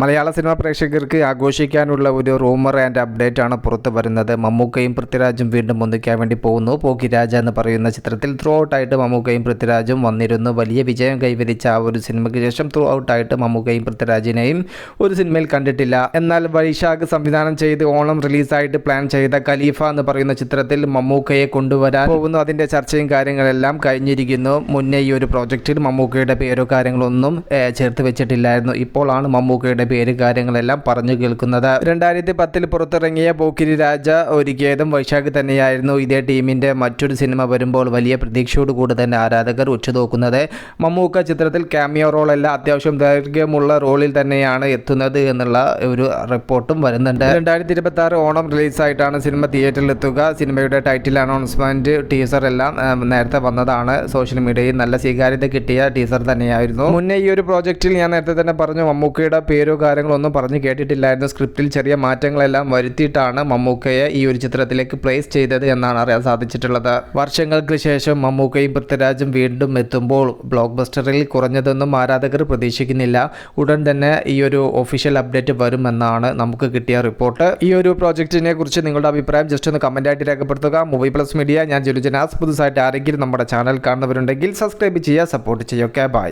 മലയാള cinema പ്രേക്ഷകർക്ക് ആഘോഷിക്കാനുള്ള ഒരു rumour and update ആണ് പുറത്തു വരുന്നത്. മമ്മൂക്കയും പൃഥ്വിരാജും വീണ്ടും ഒന്നിക്കാൻ വേണ്ടി പോകുന്നു. പോക്കിരാജ എന്ന് പറയുന്ന ചിത്രത്തിൽ ത്രൂ ഔട്ടായിട്ട് മമ്മൂക്കയും പൃഥ്വിരാജും വന്നിരുന്നു. വലിയ വിജയം കൈവരിച്ച ആ ഒരു സിനിമയ്ക്ക് ശേഷം ത്രൂ ഔട്ടായിട്ട് മമ്മൂക്കയും പൃഥ്വിരാജിനെയും ഒരു സിനിമയിൽ കണ്ടിട്ടില്ല. എന്നാൽ വൈശാഖ് സംവിധാനം ചെയ്ത് ഓണം റിലീസായിട്ട് പ്ലാൻ ചെയ്ത ഖലീഫ എന്ന് പറയുന്ന ചിത്രത്തിൽ മമ്മൂക്കയെ കൊണ്ടുവരാൻ പോകുന്നു. അതിന്റെ ചർച്ചയും കാര്യങ്ങളെല്ലാം കഴിഞ്ഞിരിക്കുന്നു. മുന്നേ ഈ ഒരു പ്രോജക്റ്റിൽ മമ്മൂക്കയുടെ പേരോ കാര്യങ്ങളൊന്നും ചേർത്ത് വെച്ചിട്ടില്ലായിരുന്നു. ഇപ്പോഴാണ് മമ്മൂക്കയുടെ പേര് കാര്യങ്ങളെല്ലാം പറഞ്ഞു കേൾക്കുന്നത്. രണ്ടായിരത്തി പത്തിൽ പുറത്തിറങ്ങിയ പോക്കിരി രാജ ഒരുക്കിയതും വൈശാഖ് തന്നെയായിരുന്നു ഇതേ ടീമിന്റെ മറ്റൊരു സിനിമ വരുമ്പോൾ വലിയ പ്രതീക്ഷയോട് കൂടി തന്നെ ആരാധകർ ഉച്ചതോക്കുന്നത് മമ്മൂക്ക ചിത്രത്തിൽ ക്യാമിയോ റോളല്ല അത്യാവശ്യം ദൈർഘ്യമുള്ള റോളിൽ തന്നെയാണ് എത്തുന്നത് എന്നുള്ള ഒരു റിപ്പോർട്ടും വരുന്നുണ്ട്. രണ്ടായിരത്തി ഇരുപത്തി ആറ് ഓണം റിലീസായിട്ടാണ് സിനിമ തിയേറ്ററിൽ എത്തുക സിനിമയുടെ ടൈറ്റിൽ അനൗൺസ്മെന്റ് ടീസർ എല്ലാം നേരത്തെ വന്നതാണ്. സോഷ്യൽ മീഡിയയിൽ നല്ല സ്വീകാര്യത കിട്ടിയ ടീസർ തന്നെയായിരുന്നു. മുന്നേ ഈ ഒരു പ്രോജക്റ്റിൽ ഞാൻ നേരത്തെ തന്നെ പറഞ്ഞു മമ്മൂക്കയുടെ പേരോ കാര്യങ്ങളോ ഒന്നും പറഞ്ഞു കേട്ടിട്ടില്ലായിരുന്നു. സ്ക്രിപ്റ്റിൽ ചെറിയ മാറ്റങ്ങളെല്ലാം വരുത്തിയിട്ടാണ് മമ്മൂക്കയെ ഈ ഒരു ചിത്രത്തിലേക്ക് പ്ലേസ് ചെയ്തത് എന്നാണ് അറിയാൻ സാധിച്ചിട്ടുള്ളത്. വർഷങ്ങൾക്ക് ശേഷം മമ്മൂക്കയും പൃഥ്വിരാജും വീണ്ടും എത്തുമ്പോൾ ബ്ലോക്ക് ബസ്റ്ററിൽ കുറഞ്ഞതൊന്നും ആരാധകർ പ്രതീക്ഷിക്കുന്നില്ല. ഉടൻ തന്നെ ഈ ഒരു ഒഫീഷ്യൽ അപ്ഡേറ്റ് വരുമെന്നാണ് നമുക്ക് കിട്ടിയ റിപ്പോർട്ട് ഈ ഒരു പ്രോജക്റ്റിനെ കുറിച്ച് നിങ്ങളുടെ അഭിപ്രായം ജസ്റ്റ് ഒന്ന് കമന്റ് ആയിട്ട് രേഖപ്പെടുത്തുക. മൂവി പ്ലസ് മീഡിയ ഞാൻ ജുലുജനാസ് പുതുസായിട്ട് ആരെങ്കിലും നമ്മുടെ ചാനൽ കാണുന്നവരുണ്ടെങ്കിൽ സബ്സ്ക്രൈബ് ചെയ്യുക സപ്പോർട്ട് ചെയ്യുക. ബൈ